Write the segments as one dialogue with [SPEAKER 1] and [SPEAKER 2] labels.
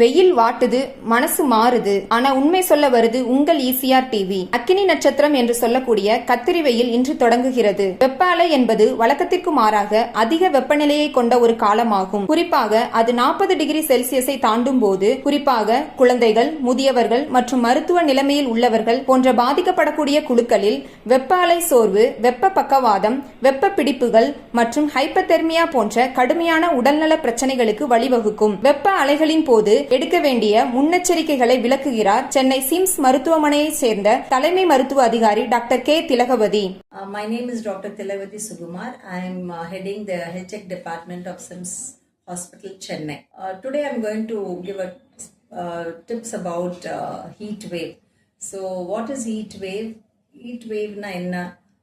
[SPEAKER 1] வெயில் வாட்டுது மனசு மாறுது. ஆனா உண்மை சொல்ல வருது உங்கள் ஈசிஆர் டிவி. அக்கினி நட்சத்திரம் என்று சொல்லக்கூடிய கத்திரி வெயில் இன்று தொடங்குகிறது. வெப்ப அலை என்பது வழக்கத்திற்கு மாறாக அதிக வெப்பநிலையை கொண்ட ஒரு காலமாகும். குறிப்பாக அது நாற்பது டிகிரி செல்சியஸை தாண்டும் போது குறிப்பாக குழந்தைகள் முதியவர்கள் மற்றும் மருத்துவ நிலைமையில் உள்ளவர்கள் போன்ற பாதிக்கப்படக்கூடிய குழுக்களில் வெப்ப அலை சோர்வு வெப்ப பக்கவாதம் வெப்ப பிடிப்புகள் மற்றும் ஹைப்பதெர்மியா போன்ற கடுமையான உடல்நல பிரச்சனைகளுக்கு வழிவகுக்கும். வெப்ப அலைகளின் போது எடுக்க வேண்டிய முன்னெச்சரிக்கைகளை விளக்குகிறார் சென்னை சிம்ஸ் மருத்துவமனையைச் சேர்ந்த தலைமை மருத்துவ அதிகாரி doctor K Thilagavathi
[SPEAKER 2] my name is doctor Thilagavathi Sukumar I am heading the ஹெச்எக் department of SIMS hospital Chennai today I am going to give a tips about heat wave so what is heat wave heat வேவ்னா என்ன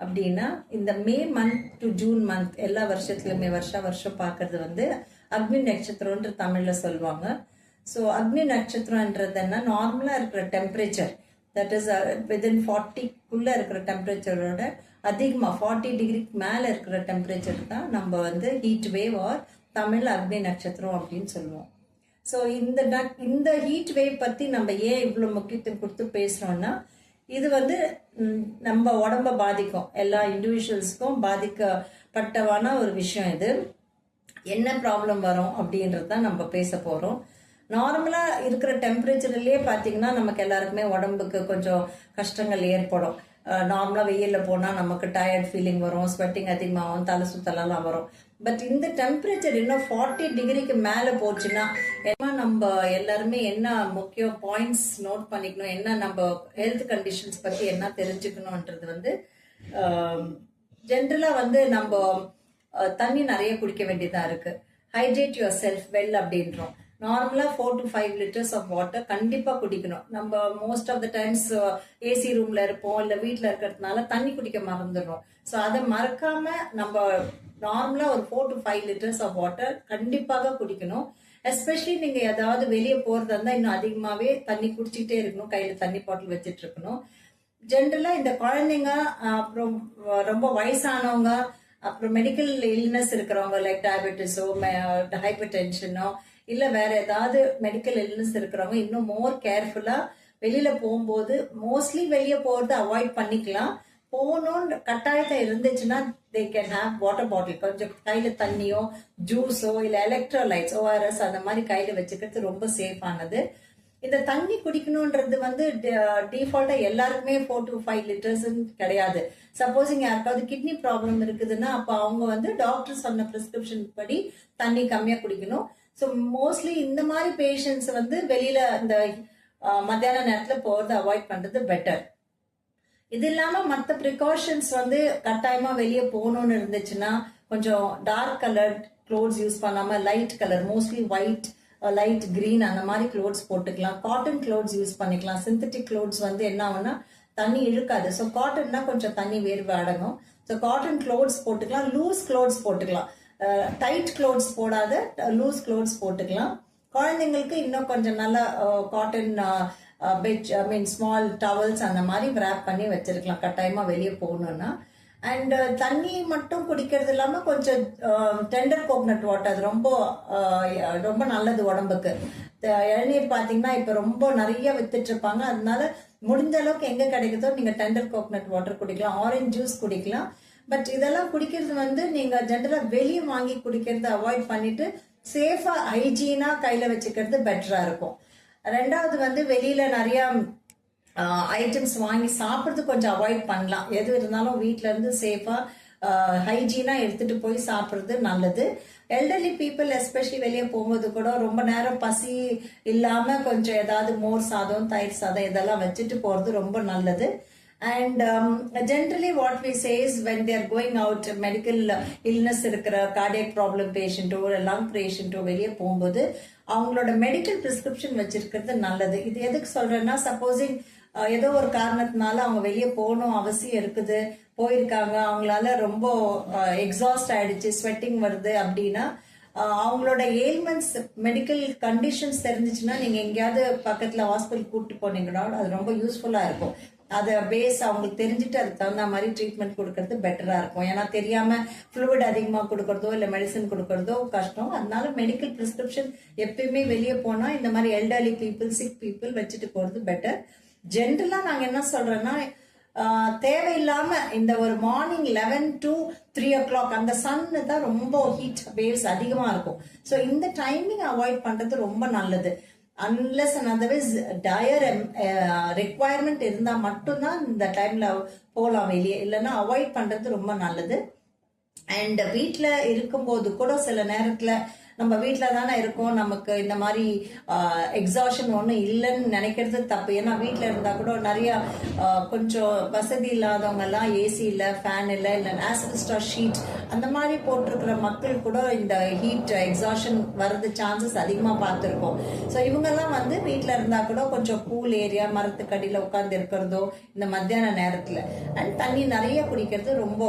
[SPEAKER 2] அப்படின்னா இந்த May month to June month எல்லா வருஷத்துலையுமே வருஷா வருஷம் பார்க்கறது வந்து அக்னி நட்சத்திரம்ன்ற தமிழில் சொல்லுவாங்க ஸோ அக்னி நட்சத்திரம்ன்றது என்ன நார்மலாக இருக்கிற டெம்பரேச்சர் தட் இஸ் வித்தின் ஃபார்ட்டிக்குள்ளே இருக்கிற டெம்பரேச்சரோட அதிகமாக ஃபார்ட்டி டிகிரிக்கு மேலே இருக்கிற டெம்பரேச்சர் தான் நம்ம வந்து ஹீட் வேவ் ஆர் தமிழ் அக்னி நட்சத்திரம் அப்படின்னு சொல்லுவோம். ஸோ இந்த நட்- இந்த ஹீட் வேவ் பற்றி நம்ம ஏன் இவ்வளோ முக்கியத்துவம் கொடுத்து பேசுகிறோம்னா இது வந்து நம்ம உடம்ப பாதிக்கும். எல்லா இண்டிவிஜுவல்ஸ்க்கும் பாதிக்கப்பட்டவான ஒரு விஷயம் இது. என்ன ப்ராப்ளம் வரும் அப்படின்றது தான் நம்ம பேச போகிறோம் நார்மலாக இருக்கிற டெம்பரேச்சர்லேயே பார்த்தீங்கன்னா நமக்கு எல்லாருக்குமே உடம்புக்கு கொஞ்சம் கஷ்டங்கள் ஏற்படும். நார்மலாக வெயிலில் போனால் நமக்கு டயர்ட் ஃபீலிங் வரும் ஸ்வெட்டிங் அதிகமாகும் தலை சுத்தலெல்லாம் வரும். பட் இந்த டெம்பரேச்சர் இன்னும் ஃபார்ட்டி டிகிரிக்கு மேலே போச்சுன்னா என்ன நம்ம எல்லாருமே என்ன முக்கிய பாயிண்ட்ஸ் நோட் பண்ணிக்கணும் என்ன நம்ம ஹெல்த் கண்டிஷன்ஸ் பற்றி என்ன தெரிஞ்சுக்கணுன்றது வந்து ஜென்ரலாக வந்து நம்ம தண்ணி நிறைய குடிக்க வேண்டியதாக இருக்கு. ஹைட்ரேட் யுவர் செல்ஃப் வெல் அப்படின்றோம். நார்மலாக four to five litres of water கண்டிப்பாக குடிக்கணும். நம்ம most of the times AC ரூமில் இருப்போம் இல்லை வீட்டில் இருக்கிறதுனால தண்ணி குடிக்க மறந்துடுறோம். ஸோ அதை மறக்காமல் நம்ம நார்மலாக ஒரு four to five litres of water கண்டிப்பாக குடிக்கணும். எஸ்பெஷலி நீங்கள் ஏதாவது வெளியே போகிறதா இருந்தால் இன்னும் அதிகமாகவே தண்ணி குடிச்சிக்கிட்டே இருக்கணும். கையில் தண்ணி பாட்டில் வச்சுட்டு இருக்கணும். ஜென்ரலாக இந்த குழந்தைங்க அப்புறம் ரொம்ப வயசானவங்க அப்புறம் மெடிக்கல் இல்னஸ் இருக்கிறவங்க லைக் டயபெட்டிஸோ ஹைப்பர் டென்ஷனோ இல்லை வேற ஏதாவது மெடிக்கல் இல்னஸ் இருக்கிறவங்க இன்னும் மோர் கேர்ஃபுல்லாக வெளியில போகும்போது மோஸ்ட்லி வெளியே போகிறத அவாய்ட் பண்ணிக்கலாம். போகணும்னு கட்டாயத்தை இருந்துச்சுன்னா they can have water bottle கொஞ்சம் கையில் தண்ணியோ ஜூஸோ இல்லை எலக்ட்ரோலைட்ஸ் ஓஆர்எஸ் அந்த மாதிரி கையில் வச்சுக்கிறது ரொம்ப சேஃபானது இந்த தண்ணி குடிக்கணும்ன்றது வந்து டிஃபால்ட்டா எல்லாருக்குமே ஃபோர் டு ஃபைவ் லிட்டர்ஸ் கிடையாது. சப்போஸ் யாருக்காவது கிட்னி ப்ராப்ளம் இருக்குதுன்னா அப்போ அவங்க வந்து டாக்டர் சொன்ன பிரிஸ்கிரிப்ஷன் படி தண்ணி கம்மியா குடிக்கணும். ஸோ மோஸ்ட்லி இந்த மாதிரி பேஷண்ட்ஸ் வந்து வெளியில இந்த மத்தியான நேரத்தில் போகிறது அவாய்ட் பண்ணுறது பெட்டர் இது இல்லாமல் மற்ற ப்ரிகாஷன்ஸ் வந்து கட்டாயமாக வெளியே போகணும்னு இருந்துச்சுன்னா கொஞ்சம் டார்க் கலர் க்ளோத்ஸ் யூஸ் பண்ணாமல் light colour mostly white light green அந்த மாதிரி க்ளோத்ஸ் போட்டுக்கலாம். காட்டன் க்ளோத்ஸ் யூஸ் பண்ணிக்கலாம். சிந்தட்டிக் க்ளோத்ஸ் வந்து என்ன ஆகும்னா தண்ணி இழுக்காது. ஸோ காட்டன்னா கொஞ்சம் தண்ணி வேர்வை அடங்கும். ஸோ காட்டன் க்ளோத்ஸ் போட்டுக்கலாம். லூஸ் க்ளோத்ஸ் போட்டுக்கலாம். டைட் க்ளோத்ஸ் போடாத லூஸ் க்ளோத்ஸ் போட்டுக்கலாம். குழந்தைங்களுக்கு இன்னும் கொஞ்சம் நல்லா cotton bed I mean small towels அந்த மாதிரி ரேப் பண்ணி வச்சிருக்கலாம். கட்டாயமாக வெளியே போகணுன்னா அண்ட் தண்ணி மட்டும் குடிக்கிறது இல்லாமல் கொஞ்சம் டெண்டர் கோகனட் வாட்டர் அது ரொம்ப ரொம்ப நல்லது உடம்புக்கு. இளநீர் பார்த்தீங்கன்னா இப்போ ரொம்ப நிறைய வித்துட்டு இருப்பாங்க. அதனால முடிஞ்ச அளவுக்கு எங்கே கிடைக்குதோ நீங்கள் டெண்டர் கோகனட் வாட்டர் குடிக்கலாம். ஆரஞ்சு ஜூஸ் குடிக்கலாம். பட் இதெல்லாம் குடிக்கிறது வந்து நீங்க ஜென்ரலா வெளியே வாங்கி குடிக்கிறத அவாய்ட் பண்ணிட்டு சேஃபா ஹைஜீனா கையில வச்சுக்கிறது பெட்டரா இருக்கும். ரெண்டாவது வந்து வெளியில நிறைய ஐட்டம்ஸ் வாங்கி சாப்பிட்றது கொஞ்சம் அவாய்ட் பண்ணலாம். எது இருந்தாலும் வீட்ல இருந்து சேஃபா ஹைஜீனா எடுத்துட்டு போய் சாப்பிட்றது நல்லது. எல்டர்லி பீப்புள் எஸ்பெஷலி வெளியே போகும்போது கூட ரொம்ப நேரம் பசி இல்லாம கொஞ்சம் ஏதாவது மோர் சாதம் தயிர் சாதம் இதெல்லாம் வச்சுட்டு போறது ரொம்ப நல்லது. And generally what we says when they're going out medical illness இருக்கிற கார்டியக் ப்ராப்ளம் பேஷண்ட்டோ லங் பேஷண்ட்டோ வெளியே போகும்போது அவங்களோட மெடிக்கல் ப்ரிஸ்கிரிப்ஷன் வச்சிருக்கிறது நல்லது. இது எதுக்கு சொல்றேன்னா சப்போஸிங் ஏதோ ஒரு காரணத்தினால அவங்க வெளியே போகணும் அவசியம் இருக்குது போயிருக்காங்க அவங்களால ரொம்ப எக்ஸாஸ்ட் ஆயிடுச்சு ஸ்வெட்டிங் வருது அப்படின்னா அவங்களோட ஏல்மெண்ட்ஸ் மெடிக்கல் கண்டிஷன்ஸ் தெரிஞ்சிச்சுன்னா நீங்க எங்கேயாவது பக்கத்துல ஹாஸ்பிட்டல் கூப்பிட்டு போனீங்கன்னா அது ரொம்ப யூஸ்ஃபுல்லா இருக்கும். அதை பேஸ் அவங்களுக்கு தெரிஞ்சுட்டு அதுக்கு தகுந்த மாதிரி ட்ரீட்மெண்ட் கொடுக்கறது பெட்டராக இருக்கும். ஏன்னா தெரியாமல் ஃப்ளூயிட் அதிகமாக கொடுக்கறதோ இல்லை மெடிசன் கொடுக்கறதோ கஷ்டம். அதனால மெடிக்கல் ப்ரிஸ்கிரிப்ஷன் எப்பயுமே வெளியே போனால் இந்த மாதிரி எல்டர்லி பீப்புள் சிக் பீப்புள் வச்சுட்டு போகிறது பெட்டர் ஜென்ரலாக நாங்கள் என்ன சொல்கிறோன்னா தேவையில்லாமல் தேவையில்லாம இந்த ஒரு morning eleven to three o'clock அந்த சன்னு தான் ரொம்ப ஹீட் வேவ்ஸ் அதிகமா இருக்கும். ஸோ இந்த டைமிங் அவாய்ட் பண்றது ரொம்ப நல்லது. Unless and otherwise dire requirement இருந்தால் மட்டும்தான் இந்த டைமில் போகலாம் வெளியே இல்லைன்னா அவாய்ட் பண்ணுறது ரொம்ப நல்லது. அண்ட் வீட்டில் இருக்கும்போது கூட சில நேரத்தில் நம்ம வீட்டில் தானே இருக்கோம். நமக்கு இந்த மாதிரி uh, எக்ஸாஷன் ஒன்றும் இல்லைன்னு நினைக்கிறது தப்பு. ஏன்னா வீட்டில் இருந்தால் கூட நிறையா uh, கொஞ்சம் வசதி இல்லாதவங்கெல்லாம் ஏசி இல்லை ஃபேன் இல்லை இல்லை ஆஸ்பெஸ்டார் ஷீட் அந்த மாதிரி போட்டிருக்கிற மக்கள் கூட இந்த ஹீட் எக்ஸாஷன் வர்றது சான்சஸ் அதிகமாக பார்த்துருக்கோம். ஸோ இவங்கெல்லாம் வந்து வீட்டில் இருந்தால் கூட கொஞ்சம் கூல் ஏரியா மரத்துக்கடியில் உட்காந்து இருக்கிறதோ இந்த மத்தியான நேரத்தில். அண்ட் தண்ணி நிறைய குடிக்கிறது ரொம்ப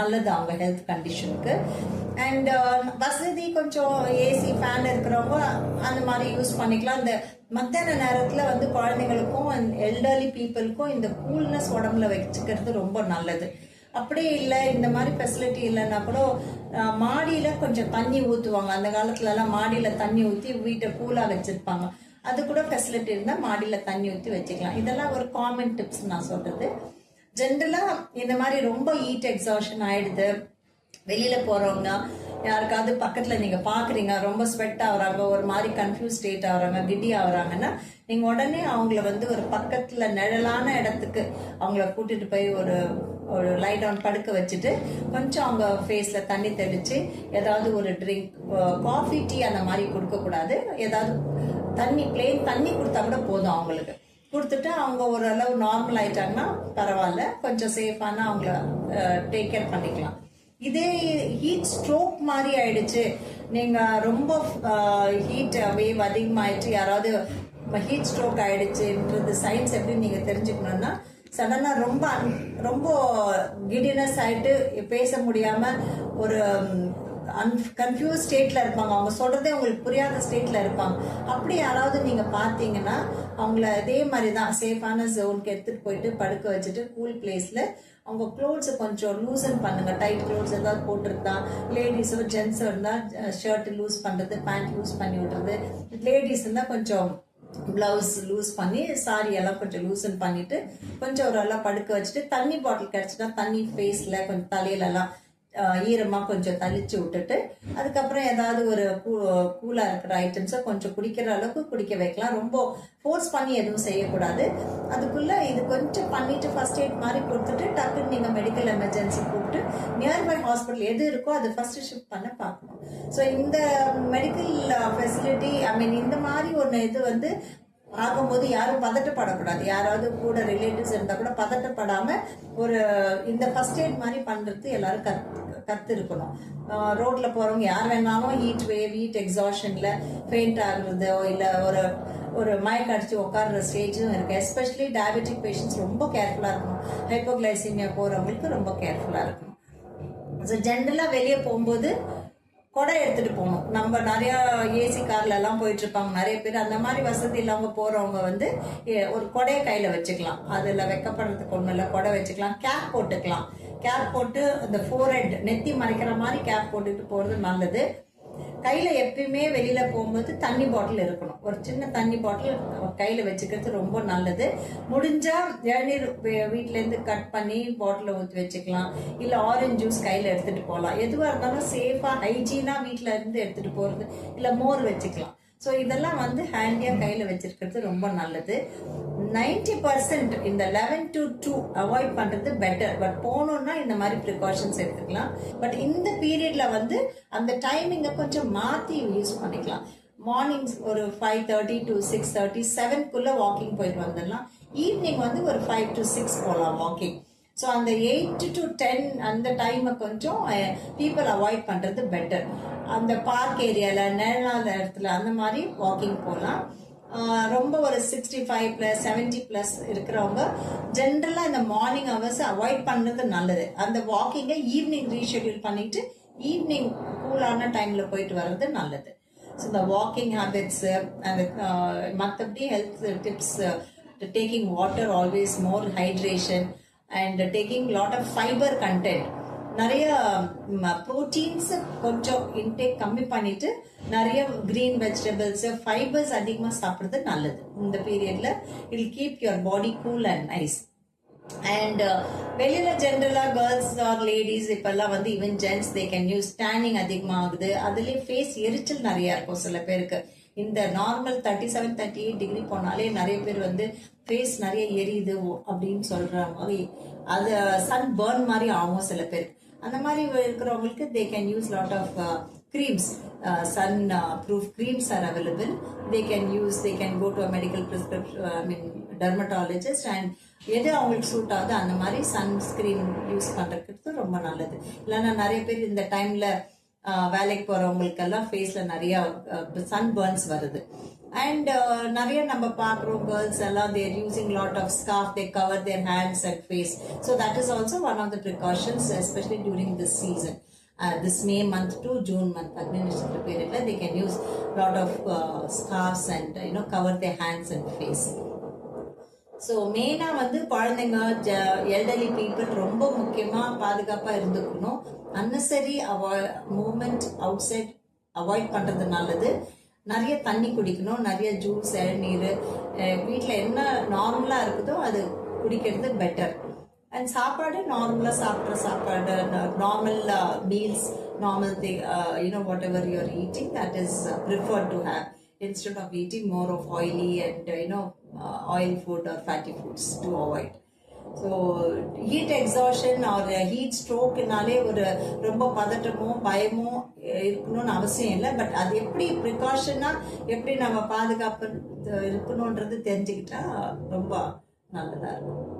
[SPEAKER 2] நல்லது அவங்க ஹெல்த் கண்டிஷனுக்கு அண்ட் வசதி கொஞ்சம் ஏசி ஃபேன் இருக்கிறவங்க அந்த மாதிரி யூஸ் பண்ணிக்கலாம். இந்த மத்தியான நேரத்தில் வந்து குழந்தைங்களுக்கும் எல்டர்லி பீப்புளுக்கும் இந்த கூல்னஸ் உடம்புல வச்சுக்கிறது ரொம்ப நல்லது. அப்படியே இல்லை இந்த மாதிரி ஃபெசிலிட்டி இல்லைன்னா கூட மாடியில் கொஞ்சம் தண்ணி ஊற்றுவாங்க அந்த காலத்துலலாம் மாடியில் தண்ணி ஊற்றி வீட்டை கூலாக வச்சுருப்பாங்க. அது கூட ஃபெசிலிட்டி இருந்தால் மாடியில் தண்ணி ஊற்றி வச்சுக்கலாம். இதெல்லாம் ஒரு காமன் டிப்ஸ் நான் சொல்கிறது ஜென்ரலாக இந்த மாதிரி ரொம்ப ஹீட் எக்ஸாஷன் ஆகிடுது வெளியில் போகிறவங்க யாருக்காவது பக்கத்தில் நீங்கள் பார்க்குறீங்க ரொம்ப ஸ்வெட் ஆகுறாங்க ஒரு மாதிரி கன்ஃபியூஸ் ஸ்டேட் ஆகுறாங்க கிட்டி ஆகுறாங்கன்னா நீங்கள் உடனே அவங்கள வந்து ஒரு பக்கத்தில் நிழலான இடத்துக்கு அவங்கள கூட்டிகிட்டு போய் ஒரு ஒரு லைட் ஆன் படுக்க வச்சுட்டு கொஞ்சம் அவங்க ஃபேஸில் தண்ணி தெளித்து ஏதாவது ஒரு ட்ரிங்க் காஃபி டீ அந்த மாதிரி கொடுக்கக்கூடாது. ஏதாவது தண்ணி பிளேன் தண்ணி கொடுத்தா கூட போதும் அவங்களுக்கு. கொடுத்துட்டு அவங்க ஓரளவு நார்மல் ஆயிட்டாங்கன்னா பரவாயில்ல. கொஞ்சம் சேஃபான அவங்கள டேக் கேர் பண்ணிக்கலாம். இதே ஹீட் ஸ்ட்ரோக் மாதிரி ஆயிடுச்சு. நீங்கள் ரொம்ப ஹீட் வேவ் அதிகமாயிடுச்சு யாராவது ஹீட் ஸ்ட்ரோக் ஆயிடுச்சுன்றது சயின்ஸ் எப்படி நீங்கள் தெரிஞ்சுக்கணும்னா சடனாக ரொம்ப ரொம்ப கிடினஸ் ஆகிட்டு பேச முடியாமல் ஒரு கன்ஃபியூஸ் ஸ்டேட்டில் இருப்பாங்க. அவங்க சொல்கிறதே உங்களுக்கு புரியாத ஸ்டேட்டில் இருப்பாங்க. அப்படி யாராவது நீங்கள் பார்த்தீங்கன்னா அவங்கள இதே மாதிரி தான் சேஃபான ஜோனுக்கு எடுத்துகிட்டு போயிட்டு படுக்க வச்சுட்டு கூல் பிளேஸில் அவங்க க்ளோத்ஸை கொஞ்சம் லூசன் பண்ணுங்கள் டைட் க்ளோத்ஸ் ஏதாவது போட்டிருந்தா லேடிஸோ ஜென்ஸோ இருந்தால் ஷர்ட் லூஸ் பண்ணுறது பேண்ட் லூஸ் பண்ணி விடுறது லேடிஸ் இருந்தால் கொஞ்சம் பிளவுஸ் லூஸ் பண்ணி சாரி எல்லாம் கொஞ்சம் லூசன் பண்ணிட்டு கொஞ்சம் ஒரு எல்லாம் படுக்க வச்சுட்டு தண்ணி பாட்டில் கிடைச்சிட்டா தண்ணி ஃபேஸ்ல கொஞ்சம் தலையில ஈரமாக கொஞ்சம் தளிச்சு விட்டுட்டு அதுக்கப்புறம் ஏதாவது ஒரு கூலா இருக்கிற ஐட்டம்ஸை கொஞ்சம் குடிக்கிற அளவுக்கு குடிக்க வைக்கலாம். ரொம்ப ஃபோர்ஸ் பண்ணி எதுவும் செய்யக்கூடாது. அதுக்குள்ளே இது கொஞ்சம் பண்ணிவிட்டு ஃபர்ஸ்ட் எய்ட் மாதிரி கொடுத்துட்டு டக்குன்னு நீங்கள் மெடிக்கல் எமர்ஜென்சி கூப்பிட்டு நியர்பை ஹாஸ்பிட்டல் எது இருக்கோ அதை ஃபஸ்ட்டு ஷிஃப்ட் பண்ண பார்க்கணும். ஸோ இந்த மெடிக்கல் ஃபெசிலிட்டி ஐ மீன் இந்த மாதிரி ஒன்று இது வந்து ஆகும்போது யாரும் பதட்டப்படக்கூடாது. யாராவது கூட ரிலேட்டிவ்ஸ் இருந்தால் கூட பதட்டப்படாமல் ஒரு இந்த ஃபர்ஸ்ட் எய்ட் மாதிரி பண்ணுறது எல்லாரும் கற்று கத்து இருக்கணும் ரோட்ல போறவங்க யார் வேணாலும் ஹீட் வேவ் ஹீட் எக்ஸாஷன்ல பெயிண்ட் ஆகுறதோ இல்ல ஒரு ஒரு மயக்க அடிச்சு உட்கார்ற ஸ்டேஜும் இருக்கு. எஸ்பெஷலி டயபெட்டிக் பேஷண்ட்ஸ் ரொம்ப கேர்ஃபுல்லா இருக்கணும். ஹைப்போகிளைசிமியா போறவங்களுக்கு ரொம்ப கேர்ஃபுல்லா இருக்கணும். ஸோ ஜென்ரலாக வெளியே போகும்போது கொடை எடுத்துட்டு போகணும். நம்ம நிறைய ஏசி கார்ல எல்லாம் போயிட்டு இருப்பாங்க. நிறைய பேர் அந்த மாதிரி வசதி இல்லாம போறவங்க வந்து ஒரு கொடையை கையில வச்சுக்கலாம். அதுல வெக்கப்படுறதுக்கு ஒண்ணும் இல்லை. கொடை வச்சுக்கலாம். கேப் போட்டுக்கலாம். கேப் போட்டு அந்த ஃபோர் ஹெட் நெத்தி மறைக்கிற மாதிரி கேப் போட்டுட்டு போறது நல்லது. கையில எப்பயுமே வெளியில போகும்போது தண்ணி பாட்டில் இருக்கணும். ஒரு சின்ன தண்ணி பாட்டில் கையில வச்சுக்கிறது ரொம்ப நல்லது. முடிஞ்சா இளநீர் வீட்டிலேருந்து இருந்து கட் பண்ணி பாட்டில ஊற்றி வச்சுக்கலாம். இல்ல ஆரஞ்சு ஜூஸ் கையில எடுத்துட்டு போகலாம் எதுவா இருந்தாலும் சேஃபா ஹைஜீனா வீட்டில் இருந்து எடுத்துட்டு போறது. இல்ல மோர் வச்சுக்கலாம். ஸோ இதெல்லாம் வந்து ஹேண்டியா கையில வச்சிருக்கிறது ரொம்ப நல்லது. 90% பர்சன்ட் இந்த லெவன் டு டூ அவாய்ட் பண்றது பெட்டர் பட் போகணும்னா இந்த மாதிரி ப்ரிகாஷன்ஸ் எடுத்துக்கலாம். பட் இந்த பீரியட்ல வந்து அந்த டைமிங்கை கொஞ்சம் மாத்தி யூஸ் பண்ணிக்கலாம். மார்னிங்ஸ் ஒரு five thirty to six thirty செவன்குள்ள walking போயிட்டு வந்துடலாம். ஈவினிங் வந்து ஒரு ஃபைவ் டு சிக்ஸ் போகலாம் வாக்கிங் ஸோ அந்த எயிட் டு டென் அந்த டைமை கொஞ்சம் பீப்புள் அவாய்ட் பண்றது பெட்டர் அந்த பார்க் ஏரியால நிழலாத இடத்துல அந்த மாதிரி வாக்கிங் போகலாம். ரொம்ப ஒரு sixty five plus seventy plus இருக்கிறவங்க ஜென்ரலாக இந்த மார்னிங் ஹவர்ஸ் அவாய்ட் பண்ணுறது நல்லது. அந்த வாக்கிங்கை ஈவினிங் ரீஷெடியூல் பண்ணிட்டு ஈவினிங் கூலான டைமில் போயிட்டு வர்றது நல்லது. ஸோ இந்த வாக்கிங் ஹேபிட்ஸு அந்த மற்றபடி health tips taking water always more hydration and taking lot of fibre content நிறைய ப்ரோட்டீன்ஸ் கொஞ்சம் இன்டேக் கம்மி பண்ணிட்டு நிறைய கிரீன் வெஜிடபிள்ஸ் ஃபைபர்ஸ் அதிகமாக சாப்பிட்றது நல்லது. இந்த பீரியட்ல will keep your body cool and nice and வெளியில ஜென்ரலா கேர்ள்ஸ் ஆர் லேடிஸ் இப்பெல்லாம் வந்து even gents they can use tanning அதிகமாகுது. அதுலேயும் ஃபேஸ் எரிச்சல் நிறையா இருக்கும் சில பேருக்கு. இந்த normal thirty seven thirty eight degree போனாலே நிறைய பேர் வந்து ஃபேஸ் நிறைய எரியுது அப்படின்னு சொல்கிற மாதிரி. அது சன் பேர்ன் மாதிரி ஆகும் சில பேர் அந்த மாதிரி இருக்கிறவங்களுக்கு they can use lot of creams. Uh, sun uh, proof creams are available. They can use they can go to a medical prescription uh, i mean dermatologist and எது அவங்களுக்கு சூட் ஆகுது அந்த மாதிரி சன்ஸ்கிரீன் யூஸ் பண்றதுக்கு ரொம்ப நல்லது. இல்லைன்னா நிறைய பேர் இந்த டைமில் uh, வேலைக்கு போகிறவங்களுக்கெல்லாம் ஃபேஸில் நிறையா சன் uh, பர்ன்ஸ் வருது. அண்ட் நிறைய நம்ம பார்க்குறோம் கேர்ள்ஸ் எல்லாம் they're using lot of scarf they cover their hands and face so that is also one of the precautions especially during this season this May month to June month month, Agni Nakshatra they can use lot of lot and uh, scarves and uh, you know so மெயினாக வந்து குழந்தைங்க elderly people ரொம்ப முக்கியமாக பாதுகாப்பாக இருந்துக்கணும். Unnecessary avoid movement outside avoid பண்ணுறது நல்லது. நிறைய தண்ணி குடிக்கணும் நிறைய ஜூஸ் இளநீர் வீட்டில் என்ன நார்மலாக இருக்குதோ அது குடிக்கிறது பெட்டர் அண்ட் சாப்பாடு நார்மலாக சாப்பிட்ற சாப்பாடு normal meals normal the you know whatever you're eating that is preferred to have instead of eating more of oily and you know oil food or fatty foods to avoid so heat exhaustion or heat ஸ்ட்ரோக்குனாலே ஒரு ரொம்ப பதட்டமும் பயமும் இருக்கணும்னு அவசியம் இல்லை. But அது எப்படி ப்ரிகாஷனாக எப்படி நம்ம பாதுகாப்பு இருக்கணுன்றது தெரிஞ்சுக்கிட்டா ரொம்ப நல்லதாக இருக்கும்.